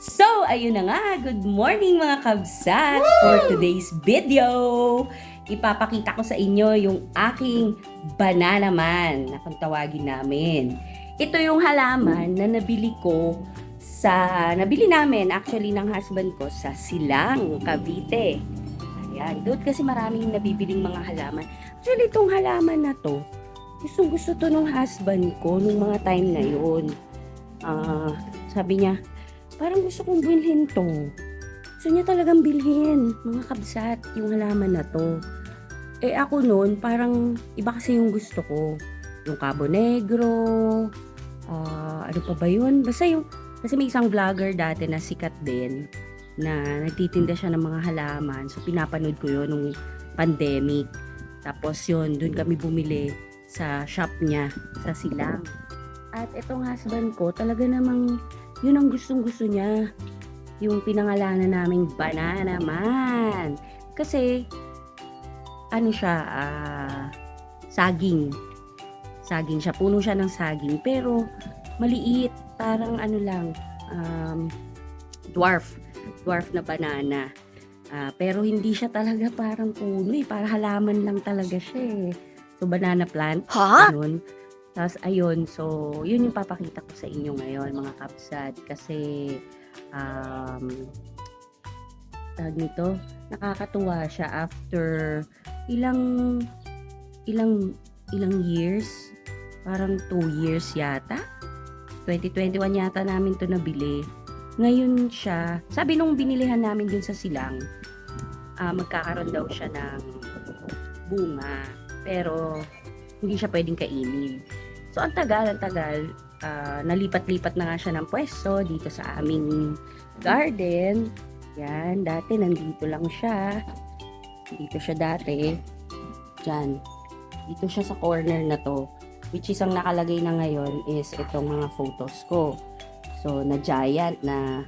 So, ayun na nga. Good morning mga kabsat! For today's video, ipapakita ko sa inyo yung aking banana man na kung tawagin namin. Ito yung halaman na nabili ko sa, nabili namin actually ng husband ko sa Silang, Cavite. Ayan, doon kasi maraming nabibiling mga halaman. Actually, itong halaman na to, gustong gusto to ng husband ko nung mga time na yun. Ah, sabi niya, parang gusto kong bilhin to. Gusto niya talagang bilhin, mga kabsat, yung halaman na to. Eh ako noon, parang iba kasi yung gusto ko. Yung Cabo Negro, ah, ano pa ba yun? Basta yung, kasi may isang vlogger dati na sikat din, na nagtitinda siya ng mga halaman. So pinapanood ko yun nung pandemic. Tapos yun, dun kami bumili sa shop niya, sa Silang. At itong husband ko, talaga namang yun ang gustong gusto niya. Yung pinangalanan naming banana man. Kasi, ano siya, ah, saging. Saging siya. Puno siya ng saging. Pero, maliit. Parang ano lang, um, dwarf. Dwarf na banana. Ah, pero hindi siya talaga parang puno eh. Para halaman lang talaga siya eh. So, banana plant. Ha? Ganun. Tapos, ayun. So, yun yung papakita ko sa inyo ngayon, mga kapsat. Kasi, um, tag nito, nakakatuwa siya after ilang, ilang, ilang years. Parang 2 years yata. 2021 yata namin to nabili. Ngayon siya, sabi nung binilihan namin dun sa silang, ah, magkakaroon daw siya ng bunga. Pero, hindi siya pwedeng kainin. So, ang tagal, ang tagal, ah, nalipat-lipat na nga siya ng pwesto dito sa aming garden. Yan, dati nandito lang siya. Dito siya dati. Diyan. Dito siya sa corner na to. Which is ang nakalagay na ngayon is itong mga photos ko. So, na giant na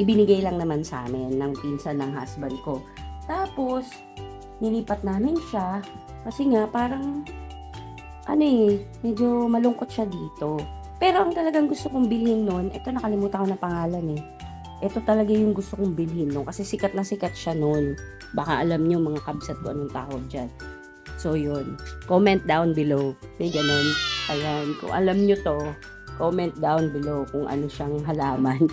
ibinigay lang naman sa amin ng pinsan ng husband ko. Tapos, nilipat namin siya kasi nga parang ano eh, medyo malungkot siya dito. Pero ang talagang gusto kong bilhin nun, ito nakalimutan ko na pangalan eh. Ito talaga yung gusto kong bilhin nun kasi sikat na sikat siya nun. Baka alam nyo mga kabsat ko anong tawag dyan. So yun, comment down below. May ganun. Ayan, kung alam nyo to, comment down below kung ano siyang halaman.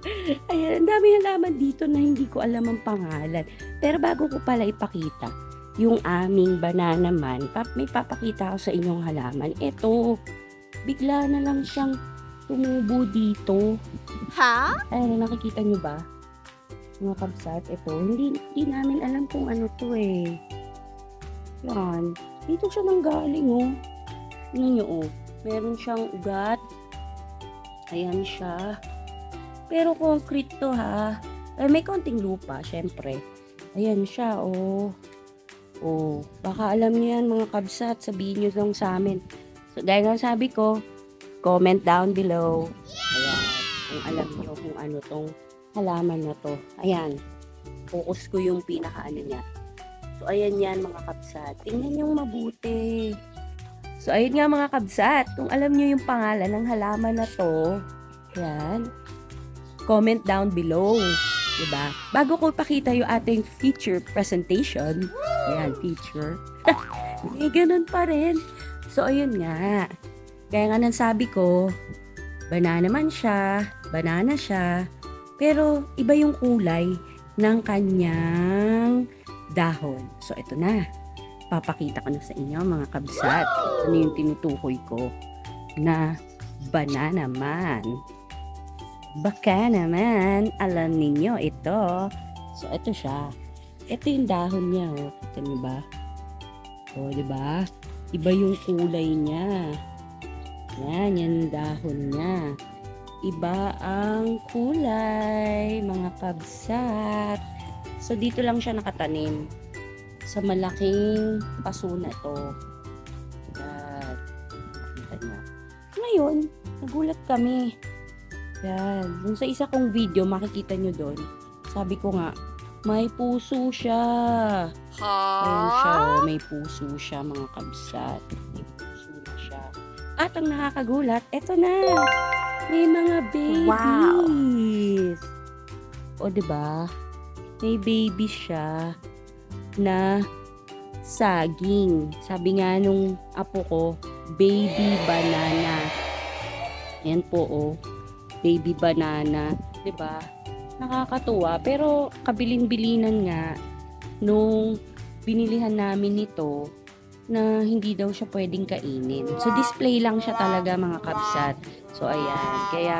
Ayan, ang dami halaman dito na hindi ko alam ang pangalan. Pero bago ko pala ipakita, yung aming banana man, pap, may papakita ko sa inyong halaman. Ito, bigla na lang siyang tumubo dito. Ha? Ayun, nakikita nyo ba? Mga kabsat, ito, hindi, hindi namin alam kung ano to eh. Yan. Dito siya nang galing, oh. Tingnan nyo, oh. Meron siyang ugat. Ayan siya. Pero concrete to, ha. Eh, may konting lupa, syempre. Ayan siya, oh. Oh, baka alam niyo yan mga kabsat, sabihin niyo lang sa amin. So, gaya ng sabi ko, comment down below. Ayan, kung alam niyo kung ano tong halaman na to. Ayan, focus ko yung pinaka ano niya. So, ayan yan mga kabsat. Tingnan yung mabuti. So, ayun nga mga kabsat. Kung alam niyo yung pangalan ng halaman na to, yan, comment down below. Diba? Bago ko ipakita yung ating feature presentation, ayan, feature, eh, ganun pa rin. So, ayun nga. Kaya nga nang sabi ko, banana man siya, banana siya, pero iba yung kulay ng kanyang dahon. So, ito na. Papakita ko na sa inyo mga kabsat. Ano yung tinutukoy ko na banana man. Baka naman, alam ninyo ito. So, ito siya. Ito yung dahon niya, oh. Kita niyo ba? Oh, di ba? Iba yung kulay niya. Yan, yan yung dahon niya. Iba ang kulay, mga kabsat. So, dito lang siya nakatanim. Sa malaking paso na to. Yan. Kita niyo. Ngayon, nagulat kami. Yan. Dun sa isa kong video, makikita nyo doon. Sabi ko nga, may puso siya. Ayan siya, Ha? oh, may puso siya, mga kabsat. May puso na siya. At ang nakakagulat, eto na. May mga baby. Wow. O, ba? May baby siya na saging. Sabi nga nung apo ko, baby banana. Yan po, oh. Baby banana. ba? Nakakatuwa. Pero kabilin-bilinan nga nung binilihan namin ito na hindi daw siya pwedeng kainin. So, display lang siya talaga mga kapsat. So, ayan. Kaya,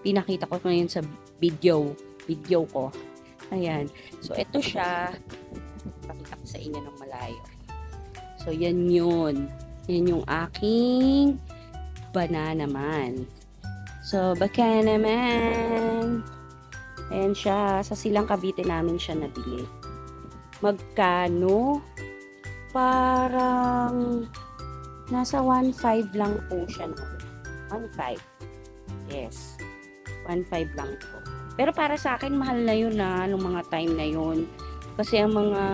pinakita ko ngayon sa video. Video ko. Ayan. So, ito siya. Pakita ko sa inyo ng malayo. So, yan yun. Yan yung aking banana man. So, baka naman. Ayan siya. Sa silang Cavite namin siya nabili. Magkano? Parang nasa 1.5 lang po siya. No? 1.5. Yes. 1.5 lang po. Pero para sa akin, mahal na yun na, nung mga time na yun. Kasi ang mga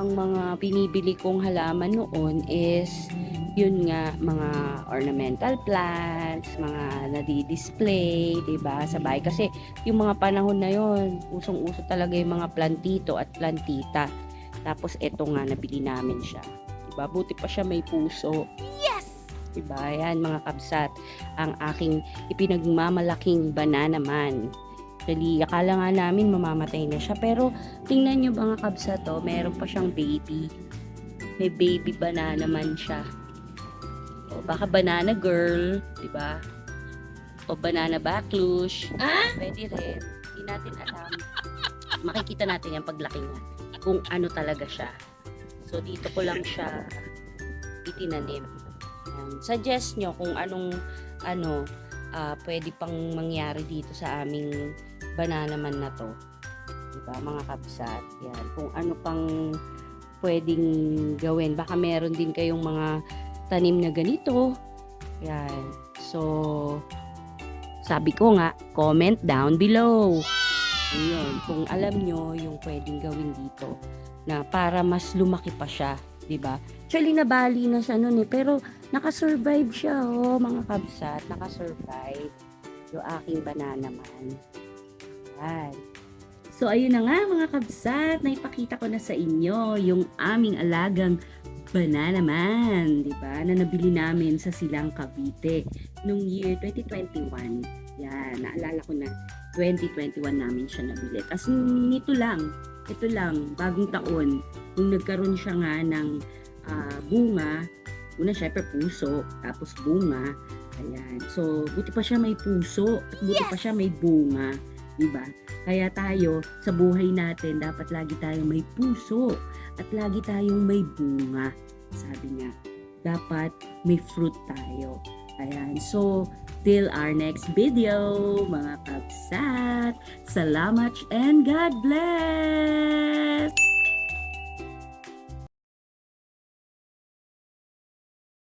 ang mga binibili kong halaman noon is yun nga mga ornamental plants, mga nadi-display, 'di ba, sa bahay kasi yung mga panahon na yun, usong-uso talaga yung mga plantito at plantita. Tapos eto nga nabili namin siya. 'Di ba? Buti pa siya may puso. Yes. 'Di ba? Yan mga kabsat, ang aking ipinagmamalaking banana man. Actually, akala nga namin mamamatay na siya. Pero, tingnan nyo mga kabsa to, meron pa siyang baby. May baby banana man siya. O, baka banana girl, di ba? O banana baclush. Ah? Pwede rin. Hindi natin alam. Makikita natin yan paglaki niya. Kung ano talaga siya. So, dito ko lang siya itinanim. Yan. Suggest nyo kung anong ano, ah, pwede pang mangyari dito sa aming banana man na to. Diba, mga kabsat? Yan. Kung ano pang pwedeng gawin. Baka meron din kayong mga tanim na ganito. Yan. So, sabi ko nga, comment down below. Ayun, kung alam nyo yung pwedeng gawin dito na para mas lumaki pa siya, 'di ba? Actually nabali na siya noon eh, pero nakasurvive siya oh, mga kabsat, nakasurvive yung aking banana man. Yan. So ayun na nga mga kabsat, naipakita ko na sa inyo yung aming alagang banana man, 'di ba? Na nabili namin sa Silang Cavite nung year 2021. Yan, naalala ko na 2021 namin siya nabili. Tapos nito lang, ito lang, bagong taon, nung nagkaroon siya nga ng ah, bunga, una syempre puso, tapos bunga, ayan. So, buti pa siya may puso, at buti pa siya may bunga, di ba? Kaya tayo, sa buhay natin, dapat lagi tayong may puso, at lagi tayong may bunga. Sabi niya, dapat may fruit tayo. Ayan, so, till our next video, mga kabsat. Salamat and God bless!